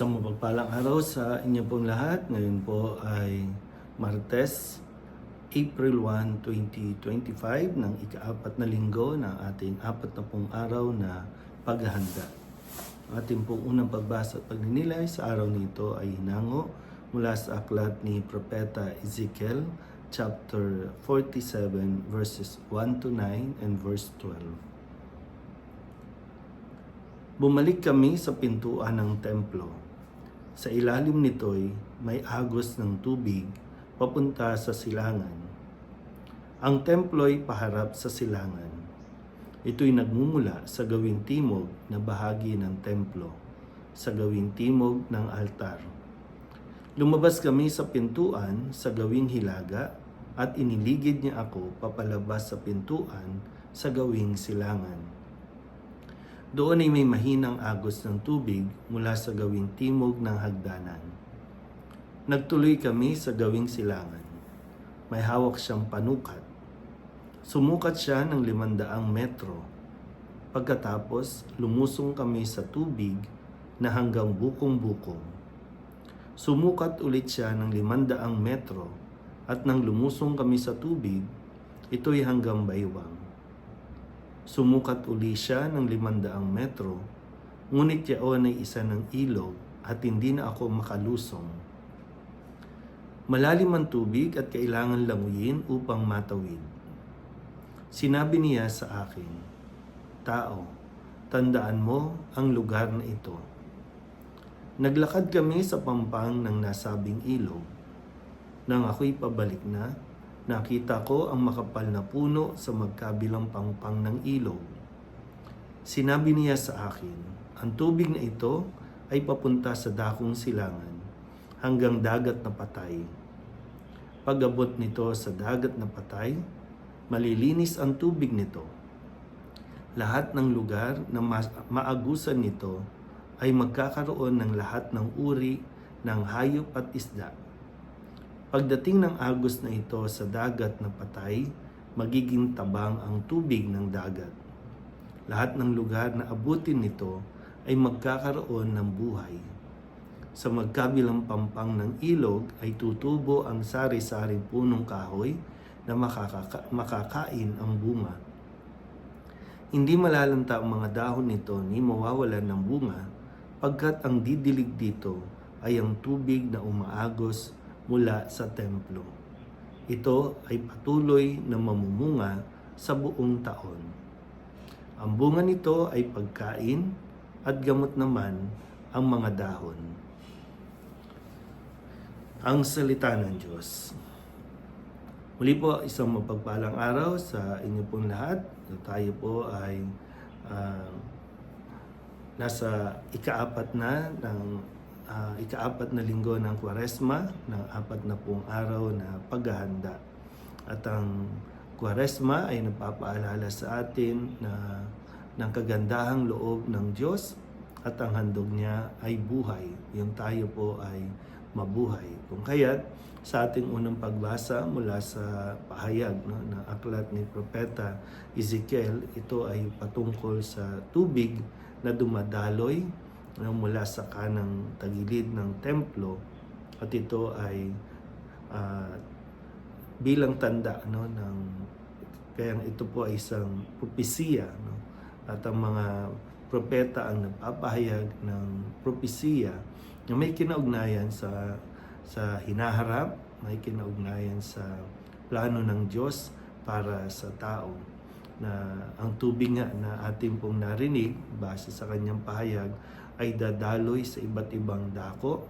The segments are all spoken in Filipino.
Mapagpalang araw sa inyo pong lahat. Ngayon po ay Martes, April 1, 2025 ng ikaapat na linggo ng ating apat na pong araw na paghahanda. Ang ating pong unang pagbasa at pagninilay sa araw nito ay hinango mula sa aklat ni Propeta Ezekiel chapter 47 verses 1 to 9 and verse 12. Bumalik kami sa pintuan ng templo. Sa ilalim nito'y may agos ng tubig papunta sa silangan. Ang templo'y paharap sa silangan. Ito'y nagmumula sa gawing timog na bahagi ng templo, sa gawing timog ng altar. Lumabas kami sa pintuan sa gawing hilaga at iniligid niya ako papalabas sa pintuan sa gawing silangan. Doon ay may mahinang agos ng tubig mula sa gawing timog ng hagdanan. Nagtuloy kami sa gawing silangan. May hawak siyang panukat. Sumukat siya ng limandaang metro. Pagkatapos, lumusong kami sa tubig na hanggang bukong-bukong. Sumukat ulit siya ng limandaang metro at nang lumusong kami sa tubig, ito'y hanggang baywang. Sumukat uli siya ng limandaang metro, ngunit yaon ay isa ng ilog at hindi na ako makalusong. Malalim ang tubig at kailangan languyin upang matawid. Sinabi niya sa akin, Tao, tandaan mo ang lugar na ito. Naglakad kami sa pampang ng nasabing ilog. Nang ako'y pabalik na, nakita ko ang makapal na puno sa magkabilang pangpang ng ilog. Sinabi niya sa akin, ang tubig na ito ay papunta sa dakong silangan hanggang dagat na patay. Pag-abot nito sa dagat na patay, malilinis ang tubig nito. Lahat ng lugar na maagusan nito ay magkakaroon ng lahat ng uri ng hayop at isda. Pagdating ng agos na ito sa dagat na patay, magiging tabang ang tubig ng dagat. Lahat ng lugar na abutin nito ay magkakaroon ng buhay. Sa magkabilang pampang ng ilog ay tutubo ang sari-saring punong kahoy na makakaka- makakain ang bunga. Hindi malalanta ang mga dahon nito ni mawawalan ng bunga pagkat ang didilig dito ay ang tubig na umaagos mula sa templo. Ito ay patuloy na mamumunga sa buong taon. Ang bunga nito ay pagkain at gamot naman ang mga dahon. Ang salita ng Diyos. Muli po, isang mapagpalang araw sa inyo pong lahat. Tayo po ay ah, nasa ikaapat na ng ah, ikaapat na linggo ng Kwaresma ng apat na pong araw na paghahanda. At ang Kwaresma ay nagpapaalala sa atin na ng kagandahang loob ng Diyos at ang handog niya ay buhay. Yung tayo po ay mabuhay. Kung kaya't sa ating unang pagbasa mula sa pahayag no, ng aklat ni Propeta Ezekiel, ito ay patungkol sa tubig na dumadaloy no, mula sa kanang tagilid ng templo at ito ay ah, bilang tanda no ng kaya ito po ay isang propesiya no at ang mga propeta ang nagpapahayag ng propesiya na may kinaugnayan sa sa hinaharap, may kinaugnayan sa plano ng Diyos para sa tao na ang tubig nga na ating pong narinig base sa kanyang pahayag ay dadaloy sa iba't ibang dako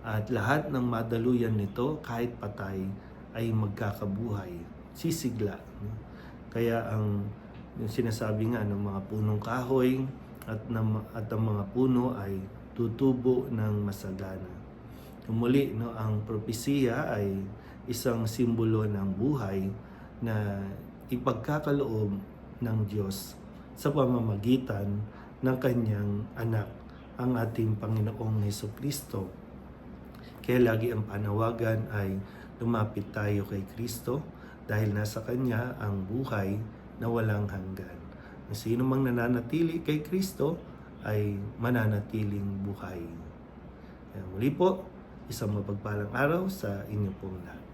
at lahat ng madaluyan nito kahit patay ay magkakabuhay, sisigla. Kaya ang yung sinasabi nga ng mga punong kahoy at, ng, at ang mga puno ay tutubo ng masagana. Muli, no, ang propesiya ay isang simbolo ng buhay na ipagkakaloob ng Diyos sa pamamagitan ng kanyang anak, ang ating Panginoong Heso Kristo. Kaya lagi ang panawagan ay lumapit tayo kay Kristo dahil nasa Kanya ang buhay na walang hanggan. Ang sino mang nananatili kay Kristo ay mananatiling buhay. Kaya muli po, isang mapagpalang araw sa inyo pong lahat.